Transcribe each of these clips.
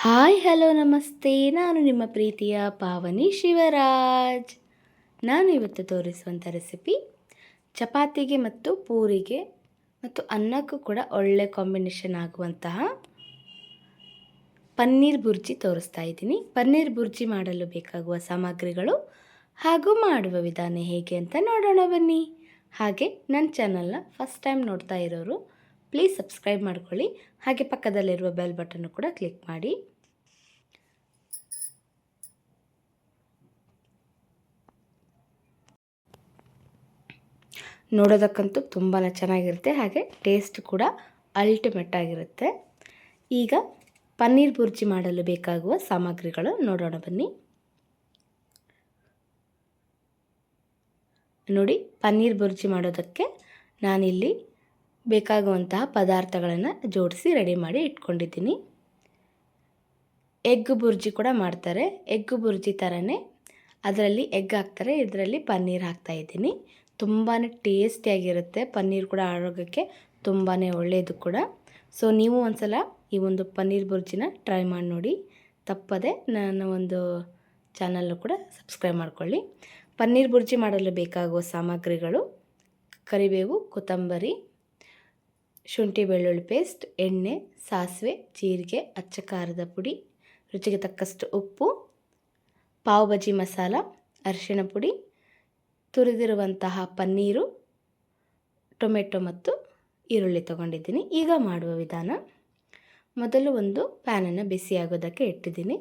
Hi, hello, ನಮಸ್ತೆ. ನಾನು ನಿಮ್ಮ ಪ್ರೀತಿಯ ಪಾವನಿ ಶಿವರಾಜ್. ನಾನು ಇವತ್ತು ತೋರಿಸುವಂಥ ರೆಸಿಪಿ ಚಪಾತಿಗೆ ಮತ್ತು ಪೂರಿಗೆ ಮತ್ತು ಅನ್ನಕ್ಕೂ ಕೂಡ ಒಳ್ಳೆ ಕಾಂಬಿನೇಷನ್ ಆಗುವಂತಹ ಪನ್ನೀರ್ ಬುರ್ಜಿ ತೋರಿಸ್ತಾ ಇದ್ದೀನಿ. ಪನ್ನೀರ್ ಬುರ್ಜಿ ಮಾಡಲು ಬೇಕಾಗುವ ಸಾಮಗ್ರಿಗಳು ಹಾಗೂ ಮಾಡುವ ವಿಧಾನ ಹೇಗೆ ಅಂತ ನೋಡೋಣ ಬನ್ನಿ. ಹಾಗೆ ನನ್ನ ಚಾನಲ್ನ ಫಸ್ಟ್ ಟೈಮ್ ನೋಡ್ತಾ ಇರೋರು ಪ್ಲೀಸ್ ಸಬ್ಸ್ಕ್ರೈಬ್ ಮಾಡ್ಕೊಳ್ಳಿ. ಹಾಗೆ ಪಕ್ಕದಲ್ಲಿರುವ ಬೆಲ್ ಬಟನ್ನು ಕೂಡ ಕ್ಲಿಕ್ ಮಾಡಿ. ನೋಡೋದಕ್ಕಂತೂ ತುಂಬಾ ಚೆನ್ನಾಗಿರುತ್ತೆ. ಹಾಗೆ ಟೇಸ್ಟ್ ಕೂಡ ಅಲ್ಟಿಮೇಟ್ ಆಗಿರುತ್ತೆ. ಈಗ ಪನ್ನೀರ್ ಬುರ್ಜಿ ಮಾಡಲು ಬೇಕಾಗುವ ಸಾಮಗ್ರಿಗಳು ನೋಡೋಣ ಬನ್ನಿ. ನೋಡಿ, ಪನ್ನೀರ್ ಬುರ್ಜಿ ಮಾಡೋದಕ್ಕೆ ನಾನಿಲ್ಲಿ ಬೇಕಾಗುವಂತಹ ಪದಾರ್ಥಗಳನ್ನು ಜೋಡಿಸಿ ರೆಡಿ ಮಾಡಿ ಇಟ್ಕೊಂಡಿದ್ದೀನಿ. ಎಗ್ ಬುರ್ಜಿ ಕೂಡ ಮಾಡ್ತಾರೆ. ಎಗ್ ಬುರ್ಜಿ ಥರನೇ ಅದರಲ್ಲಿ ಎಗ್ ಹಾಕ್ತಾರೆ. ಇದರಲ್ಲಿ ಪನ್ನೀರ್ ಹಾಕ್ತಾಯಿದ್ದೀನಿ ತುಂಬಾ ಟೇಸ್ಟಿಯಾಗಿರುತ್ತೆ. ಪನ್ನೀರ್ ಕೂಡ ಆರೋಗ್ಯಕ್ಕೆ ತುಂಬಾ ಒಳ್ಳೆಯದು ಕೂಡ. ಸೊ, ನೀವು ಒಂದ್ಸಲ ಈ ಒಂದು ಪನ್ನೀರ್ ಬುರ್ಜಿನ ಟ್ರೈ ಮಾಡಿ ನೋಡಿ. ತಪ್ಪದೆ ನನ್ನ ಒಂದು ಚಾನಲ್ಲು ಕೂಡ ಸಬ್ಸ್ಕ್ರೈಬ್ ಮಾಡ್ಕೊಳ್ಳಿ. ಪನ್ನೀರ್ ಬುರ್ಜಿ ಮಾಡಲು ಬೇಕಾಗುವ ಸಾಮಗ್ರಿಗಳು ಕರಿಬೇವು, ಕೊತ್ತಂಬರಿ ಶುಂಠಿ ಬೆಳ್ಳುಳ್ಳಿ ಪೇಸ್ಟ್, ಎಣ್ಣೆ, ಸಾಸಿವೆ, ಜೀರಿಗೆ ಅಚ್ಚ ಖಾರದ ಪುಡಿ, ರುಚಿಗೆ ತಕ್ಕಷ್ಟು ಉಪ್ಪು, ಪಾವ್ ಬಜಿ ಮಸಾಲ, ಅರಿಶಿಣ ಪುಡಿ, ತುರಿದಿರುವಂತಹ ಪನ್ನೀರು, ಟೊಮೆಟೊ ಮತ್ತು ಈರುಳ್ಳಿ ತೊಗೊಂಡಿದ್ದೀನಿ. ಈಗ ಮಾಡುವ ವಿಧಾನ, ಮೊದಲು ಒಂದು ಪ್ಯಾನನ್ನು ಬಿಸಿಯಾಗೋದಕ್ಕೆ ಇಟ್ಟಿದ್ದೀನಿ.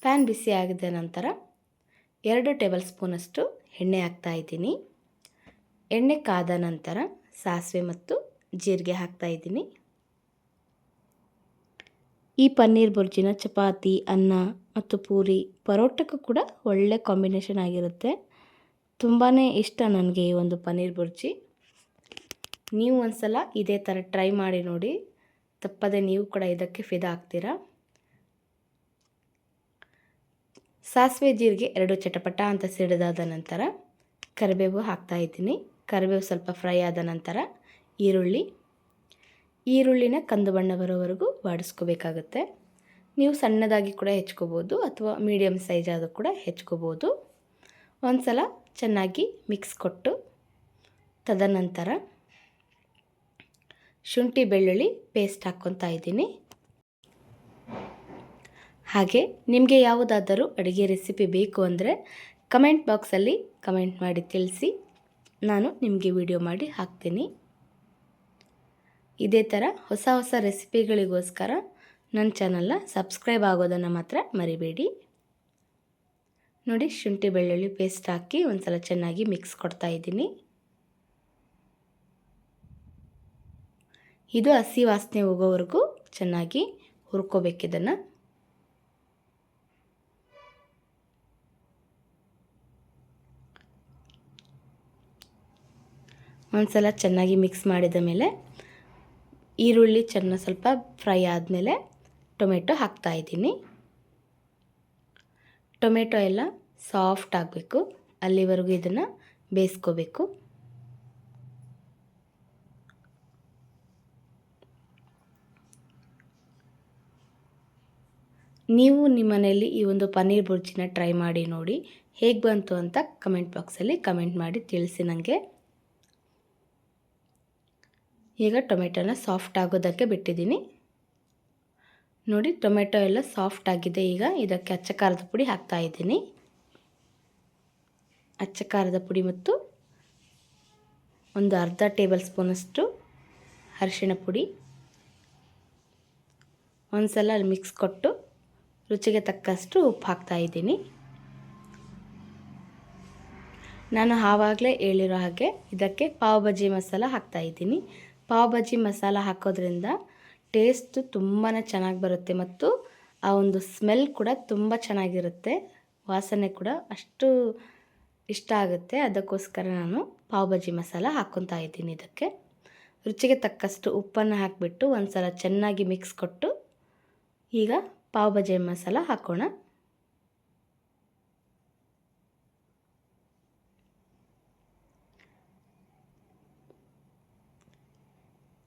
ಪ್ಯಾನ್ ಬಿಸಿ ನಂತರ ಎರಡು ಟೇಬಲ್ ಸ್ಪೂನಷ್ಟು ಎಣ್ಣೆ ಹಾಕ್ತಾಯಿದ್ದೀನಿ ಎಣ್ಣೆ ಕಾದ ನಂತರ ಸಾಸಿವೆ ಮತ್ತು ಜೀರಿಗೆ ಹಾಕ್ತಾಯಿದ್ದೀನಿ ಈ ಪನ್ನೀರ್ ಬುರ್ಜಿನ ಚಪಾತಿ, ಅನ್ನ ಮತ್ತು ಪೂರಿ ಪರೋಟಕ್ಕೂ ಕೂಡ ಒಳ್ಳೆ ಕಾಂಬಿನೇಷನ್ ಆಗಿರುತ್ತೆ. ತುಂಬಾ ಇಷ್ಟ ನನಗೆ ಈ ಒಂದು ಪನ್ನೀರ್ ಬುರ್ಜಿ. ನೀವು ಒಂದು ಸಲ ಇದೇ ಥರ ಟ್ರೈ ಮಾಡಿ ನೋಡಿ. ತಪ್ಪದೆ ನೀವು ಕೂಡ ಇದಕ್ಕೆ ಫಿದಾ ಆಗ್ತೀರಾ? ಸಾಸಿವೆ, ಜೀರಿಗೆ ಎರಡು ಚಟಪಟ ಅಂತ ಸಿಡಿದಾದ ನಂತರ ಕರಿಬೇವು ಹಾಕ್ತಾಯಿದ್ದೀನಿ ಕರಿಬೇವು ಸ್ವಲ್ಪ ಫ್ರೈ ಆದ ನಂತರ ಈರುಳ್ಳಿ. ಈರುಳ್ಳಿನ ಕಂದು ಬಣ್ಣ ಬರೋವರೆಗೂ ಬಾಡಿಸ್ಕೋಬೇಕಾಗುತ್ತೆ. ನೀವು ಸಣ್ಣದಾಗಿ ಕೂಡ ಹೆಚ್ಕೋಬೋದು ಅಥವಾ ಮೀಡಿಯಮ್ ಸೈಜ್ ಆದರೂ ಕೂಡ ಹೆಚ್ಕೋಬೋದು. ಒಂದು ಸಲ ಚೆನ್ನಾಗಿ ಮಿಕ್ಸ್ ಕೊಟ್ಟು ತದನಂತರ ಶುಂಠಿ, ಬೆಳ್ಳುಳ್ಳಿ ಪೇಸ್ಟ್ ಹಾಕ್ಕೊತಾ ಇದ್ದೀನಿ. ಹಾಗೆ ನಿಮಗೆ ಯಾವುದಾದರೂ ಅಡುಗೆ ರೆಸಿಪಿ ಬೇಕು ಅಂದರೆ ಕಮೆಂಟ್ ಬಾಕ್ಸಲ್ಲಿ ಕಮೆಂಟ್ ಮಾಡಿ ತಿಳಿಸಿ. ನಾನು ನಿಮಗೆ ವಿಡಿಯೋ ಮಾಡಿ ಹಾಕ್ತೀನಿ. ಇದೇ ಥರ ಹೊಸ ಹೊಸ ರೆಸಿಪಿಗಳಿಗೋಸ್ಕರ ನನ್ನ ಚಾನಲ್ನ ಸಬ್ಸ್ಕ್ರೈಬ್ ಆಗೋದನ್ನು ಮಾತ್ರ ಮರಿಬೇಡಿ. ನೋಡಿ ಶುಂಠಿ ಬೆಳ್ಳುಳ್ಳಿ ಪೇಸ್ಟ್ ಹಾಕಿ ಒಂದು ಸಲ ಚೆನ್ನಾಗಿ ಮಿಕ್ಸ್ ಕೊಡ್ತಾ ಇದ್ದೀನಿ. ಇದು ಹಸಿ ವಾಸನೆ ಹೋಗೋವರೆಗೂ ಚೆನ್ನಾಗಿ ಹುರ್ಕೋಬೇಕಿದನ್ನು ಒಂದು ಸಲ ಚೆನ್ನಾಗಿ ಮಿಕ್ಸ್ ಮಾಡಿದ ಮೇಲೆ ಈರುಳ್ಳಿ ಚೆನ್ನಾಗಿ ಸ್ವಲ್ಪ ಫ್ರೈ ಆದಮೇಲೆ ಟೊಮೆಟೊ ಹಾಕ್ತಾಯಿದ್ದೀನಿ ಟೊಮೆಟೊ ಎಲ್ಲ ಸಾಫ್ಟ್ ಆಗಬೇಕು. ಅಲ್ಲಿವರೆಗೂ ಇದನ್ನು ಬೇಯಿಸ್ಕೋಬೇಕು. ನೀವು ನಿಮ್ಮ ಮನೆಯಲ್ಲಿ ಈ ಒಂದು ಪನ್ನೀರ್ ಬುರ್ಜಿನ ಟ್ರೈ ಮಾಡಿ ನೋಡಿ. ಹೇಗೆ ಬಂತು ಅಂತ ಕಮೆಂಟ್ ಬಾಕ್ಸಲ್ಲಿ ಕಮೆಂಟ್ ಮಾಡಿ ತಿಳಿಸಿ ನನಗೆ ಈಗ ಟೊಮೆಟೊನ ಸಾಫ್ಟ್ ಆಗೋದಕ್ಕೆ ಬಿಟ್ಟಿದ್ದೀನಿ. ನೋಡಿ, ಟೊಮೆಟೊ ಎಲ್ಲ ಸಾಫ್ಟ್ ಆಗಿದೆ. ಈಗ ಇದಕ್ಕೆ ಅಚ್ಚ ಖಾರದ ಪುಡಿ ಹಾಕ್ತಾ ಇದ್ದೀನಿ. ಅಚ್ಚ ಖಾರದ ಪುಡಿ ಮತ್ತು ಒಂದು ಅರ್ಧ ಟೇಬಲ್ ಸ್ಪೂನಷ್ಟು ಅರಿಶಿಣ ಪುಡಿ. ಒಂದು ಸಲ ಮಿಕ್ಸ್ ಕೊಟ್ಟು ರುಚಿಗೆ ತಕ್ಕಷ್ಟು ಉಪ್ಪು ಹಾಕ್ತಾ ಇದ್ದೀನಿ. ನಾನು ಆವಾಗಲೇ ಹೇಳಿರೋ ಹಾಗೆ ಇದಕ್ಕೆ ಪಾವ್ ಬಜ್ಜಿ ಮಸಾಲ ಹಾಕ್ತಾಯಿದ್ದೀನಿ ಪಾವ್ ಭಾಜಿ ಮಸಾಲ ಹಾಕೋದ್ರಿಂದ ಟೇಸ್ಟು ತುಂಬಾ ಚೆನ್ನಾಗಿ ಬರುತ್ತೆ ಮತ್ತು ಆ ಒಂದು ಸ್ಮೆಲ್ ಕೂಡ ತುಂಬ ಚೆನ್ನಾಗಿರುತ್ತೆ. ವಾಸನೆ ಕೂಡ ಅಷ್ಟು ಇಷ್ಟ ಆಗುತ್ತೆ. ಅದಕ್ಕೋಸ್ಕರ ನಾನು ಪಾವ್ ಭಾಜಿ ಮಸಾಲ ಹಾಕ್ಕೊತಾ ಇದ್ದೀನಿ ಇದಕ್ಕೆ. ರುಚಿಗೆ ತಕ್ಕಷ್ಟು ಉಪ್ಪನ್ನು ಹಾಕಿಬಿಟ್ಟು ಒಂದು ಸಲ ಚೆನ್ನಾಗಿ ಮಿಕ್ಸ್ ಕೊಟ್ಟು ಈಗ ಪಾವ್ ಭಾಜಿ ಮಸಾಲ ಹಾಕೋಣ.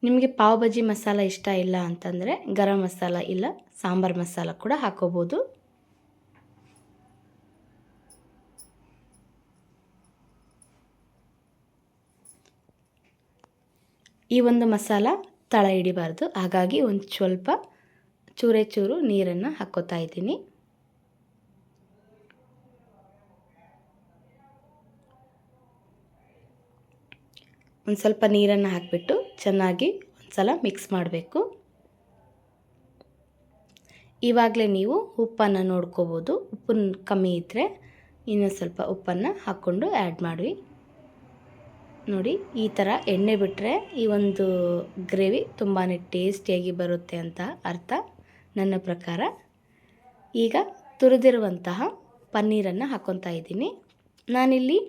ನಿಮಗೆ ಪಾವ್ ಭಾಜಿ ಮಸಾಲ ಇಷ್ಟ ಇಲ್ಲ ಅಂತಂದರೆ ಗರಂ ಮಸಾಲ ಇಲ್ಲ, ಸಾಂಬಾರು ಮಸಾಲ ಕೂಡ ಹಾಕೋಬೋದು. ಈ ಒಂದು ಮಸಾಲ ತಳ ಹಿಡಿಬಾರ್ದು. ಹಾಗಾಗಿ ಒಂದು ಸ್ವಲ್ಪ ಚೂರೆ ಚೂರು ನೀರನ್ನು ಹಾಕ್ಕೋತಾ ಇದ್ದೀನಿ. ಒಂದು ಸ್ವಲ್ಪ ನೀರನ್ನು ಹಾಕಿಬಿಟ್ಟು ಚೆನ್ನಾಗಿ ಒಂದು ಸಲ ಮಿಕ್ಸ್ ಮಾಡಬೇಕು. ಇವಾಗಲೇ ನೀವು ಉಪ್ಪನ್ನು ನೋಡ್ಕೋಬೋದು. ಉಪ್ಪು ಕಮ್ಮಿ ಇದ್ದರೆ ಇನ್ನೊಂದು ಸ್ವಲ್ಪ ಉಪ್ಪನ್ನು ಹಾಕ್ಕೊಂಡು ಆ್ಯಡ್ ಮಾಡಿ ನೋಡಿ, ಈ ಥರ ಎಣ್ಣೆ ಬಿಟ್ಟರೆ ಈ ಒಂದು ಗ್ರೇವಿ ತುಂಬಾ ಟೇಸ್ಟಿಯಾಗಿ ಬರುತ್ತೆ ಅಂತ ಅರ್ಥ. ನನ್ನ ಪ್ರಕಾರ. ಈಗ ತುರಿದಿರುವಂತಹ ಪನ್ನೀರನ್ನು ಹಾಕ್ಕೊತಾ ಇದ್ದೀನಿ. ನಾನಿಲ್ಲಿ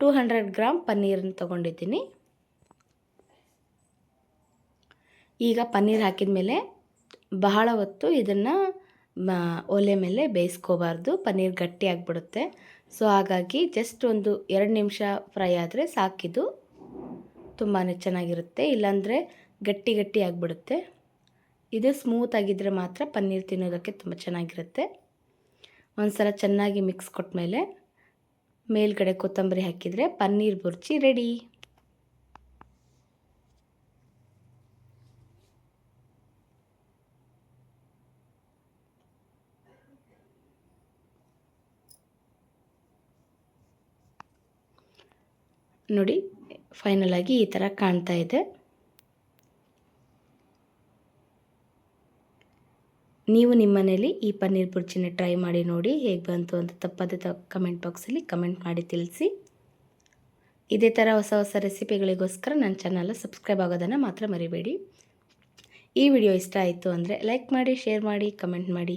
ಟೂ ಹಂಡ್ರೆಡ್ ಗ್ರಾಮ್ ಪನ್ನೀರನ್ನು ತೊಗೊಂಡಿದ್ದೀನಿ. ಈಗ ಪನ್ನೀರ್ ಹಾಕಿದ ಮೇಲೆ ಬಹಳ ಹೊತ್ತು ಇದನ್ನು ಒಲೆ ಮೇಲೆ ಬೇಯಿಸ್ಕೋಬಾರ್ದು. ಪನ್ನೀರ್ ಗಟ್ಟಿ ಆಗಿಬಿಡುತ್ತೆ. ಸೊ ಹಾಗಾಗಿ ಜಸ್ಟ್ ಒಂದು ಎರಡು ನಿಮಿಷ ಫ್ರೈ ಆದರೆ ಸಾಕಿದು ತುಂಬಾ ಚೆನ್ನಾಗಿರುತ್ತೆ. ಇಲ್ಲಾಂದರೆ ಗಟ್ಟಿ ಗಟ್ಟಿ ಆಗಿಬಿಡುತ್ತೆ. ಇದು ಸ್ಮೂತ್ ಆಗಿದ್ದರೆ ಮಾತ್ರ ಪನ್ನೀರ್ ತಿನ್ನೋದಕ್ಕೆ ತುಂಬ ಚೆನ್ನಾಗಿರುತ್ತೆ. ಒಂದು ಸಲ ಚೆನ್ನಾಗಿ ಮಿಕ್ಸ್ ಕೊಟ್ಟ ಮೇಲೆ ಮೇಲ್ಗಡೆ ಕೊತ್ತಂಬರಿ ಹಾಕಿದರೆ ಪನ್ನೀರ್ ಬುರ್ಜಿ ರೆಡಿ. ನೋಡಿ ಫೈನಲ್ ಆಗಿ ಈ ಥರ ಕಾಣ್ತಾ ಇದೆ. ನೀವು ನಿಮ್ಮ ಮನೇಲಿ ಈ ಪನ್ನೀರ್ ಬುರ್ಜಿನ ಟ್ರೈ ಮಾಡಿ ನೋಡಿ ಹೇಗೆ ಬಂತು ಅಂತ ತಪ್ಪದ ಕಮೆಂಟ್ ಬಾಕ್ಸಲ್ಲಿ ಕಮೆಂಟ್ ಮಾಡಿ ತಿಳಿಸಿ. ಇದೇ ಥರ ಹೊಸ ಹೊಸ ರೆಸಿಪಿಗಳಿಗೋಸ್ಕರ ನನ್ನ ಚಾನಲ್ ಸಬ್ಸ್ಕ್ರೈಬ್ ಆಗೋದನ್ನು ಮಾತ್ರ ಮರಿಬೇಡಿ. ಈ ವಿಡಿಯೋ ಇಷ್ಟ ಆಯಿತು ಅಂದರೆ ಲೈಕ್ ಮಾಡಿ ಶೇರ್ ಮಾಡಿ ಕಮೆಂಟ್ ಮಾಡಿ.